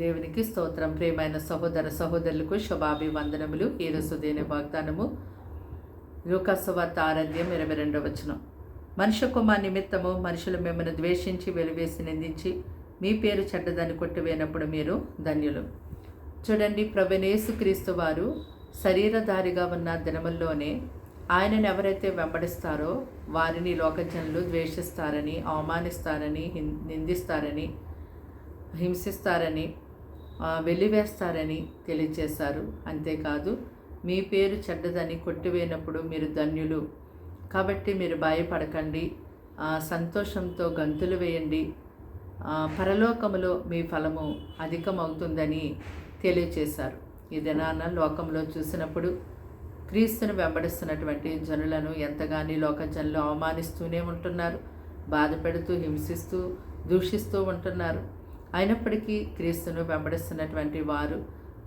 దేవునికి స్తోత్రం. ప్రేమైన సహోదర సహోదరులకు శుభాభివందనములు. ఈరోజు దేని వాగ్దానము లూకాసువార్త ఆరాధ్యం ఇరవై రెండవ వచనం. మనుష్య కుమార్ నిమిత్తము మనుషులు మిమ్మల్ని ద్వేషించి వెలివేసి నిందించి మీ పేరు చెడ్డదని కొట్టివేనప్పుడు మీరు ధన్యులు. చూడండి క్రీస్తు వారు శరీరధారిగా ఉన్న దినముల్లోనే ఆయనను ఎవరైతే వెంబడిస్తారో వారిని లోకజనులు ద్వేషిస్తారని అవమానిస్తారని హిం- నిందిస్తారని హింసిస్తారని వెలివేస్తారని తెలియచేశారు అంతేకాదు మీ పేరు చెడ్డదని కొట్టివేనప్పుడు మీరు ధన్యులు. కాబట్టి మీరు భయపడకండి సంతోషంతో గంతులు వేయండి. పరలోకములో మీ ఫలము అధికమవుతుందని తెలియచేశారు ఈ దినాన లోకంలో చూసినప్పుడు క్రీస్తును వెంబడిస్తున్నటువంటి జనులను ఎంతగాని లోక జనులు అవమానిస్తూనే ఉంటున్నారు బాధ పెడుతూ హింసిస్తూ దూషిస్తూ ఉంటున్నారు. అయినప్పటికీ క్రీస్తును వెంబడిస్తున్నటువంటి వారు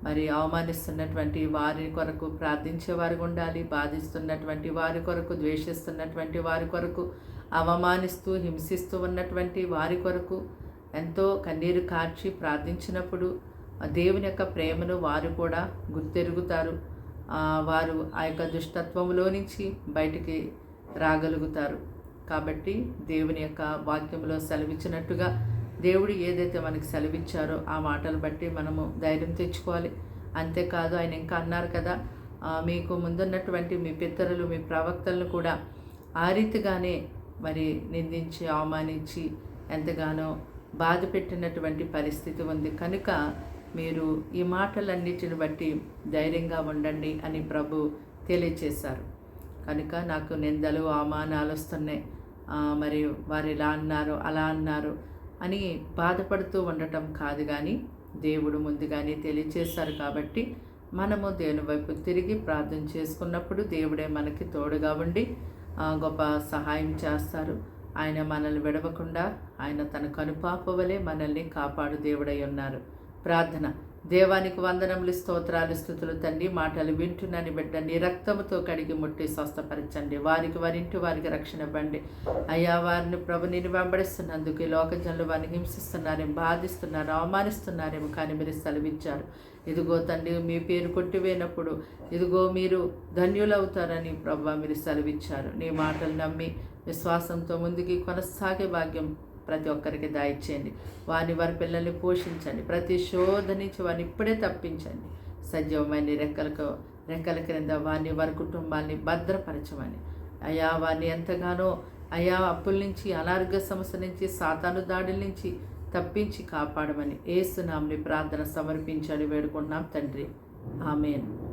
మరి అవమానిస్తున్నటువంటి వారి కొరకు ప్రార్థించేవారు ఉండాలి బాధిస్తున్నటువంటి వారి కొరకు ద్వేషిస్తున్నటువంటి వారి కొరకు అవమానిస్తూ హింసిస్తూ ఉన్నటువంటి వారి కొరకు ఎంతో కన్నీరు కార్చి ప్రార్థించినప్పుడు దేవుని యొక్క ప్రేమను వారు కూడా గుర్తెరుగుతారు. వారు ఆ యొక్క దుష్టత్వంలో నుంచి బయటికి రాగలుగుతారు. కాబట్టి దేవుని యొక్క వాక్యంలో సెలవిచ్చినట్టుగా దేవుడు ఏదైతే మనకి సెలవిచ్చారో ఆ మాటలు బట్టి మనము ధైర్యం తెచ్చుకోవాలి. అంతేకాదు ఆయన ఇంకా అన్నారు కదా మీకు ముందున్నటువంటి మీ పితరులు మీ ప్రవక్తలను కూడా ఆ రీతిగానే మరి నిందించి అవమానించి ఎంతగానో బాధ పెట్టినటువంటి పరిస్థితి ఉంది. కనుక మీరు ఈ మాటలన్నిటిని బట్టి ధైర్యంగా ఉండండి అని ప్రభు తెలియచేశారు. కనుక నాకు నిందలు అవమానాలు వస్తున్నాయి. మరి వారు ఇలా అన్నారు అలా అన్నారు. అని బాధపడుతూ ఉండటం కాదు కానీ దేవుడు ముందుగానే తెలియచేశారు కాబట్టి మనము దేవుని వైపు తిరిగి ప్రార్థన చేసుకున్నప్పుడు దేవుడే మనకి తోడుగా ఉండి గొప్ప సహాయం చేస్తారు. ఆయన మనల్ని విడవకుండా ఆయన తన కనుపాపవలే మనల్ని కాపాడు దేవుడై ఉన్నారు. ప్రార్థన. దేవానికి వందనములు స్తోత్రాలు స్థుతులు తండ్రి మాటలు వింటున్నాని బిడ్డ నీ రక్తముతో కడిగి ముట్టి స్వస్థపరచండి. వారికి వారింటి వారికి రక్షణ ఇవ్వండి. అయ్యా వారిని ప్రభు నేను వెంబడిస్తున్నందుకు ఈ లోకజనులు వారిని హింసిస్తున్నారేమో బాధిస్తున్నారు అవమానిస్తున్నారేమో కానీ మీరు సెలవిచ్చారు. ఇదిగో తండ్రి మీ పేరు కొట్టివేనప్పుడు ఇదిగో మీరు ధన్యులవుతారని ప్రభు మీరు సెలవిచ్చారు. నీ మాటలు నమ్మి విశ్వాసంతో ముందుకి కొనసాగే భాగ్యం ప్రతి ఒక్కరికి దాయిచ్చేయండి. వారిని వారి పిల్లల్ని పోషించండి. ప్రతి శోధ నుంచి వారిని ఇప్పుడే తప్పించండి. సజీవమైన రెక్కలకు రెక్కల క్రింద వారిని వారి కుటుంబాన్ని భద్రపరచమని. అయా వారిని ఎంతగానో అయా అప్పుల నుంచి అనారోగ్య సమస్య నుంచి సాతాను దాడుల నుంచి తప్పించి కాపాడమని ఏసునాంని ప్రార్థన సమర్పించని వేడుకుంటున్నాం తండ్రి. ఆమెను.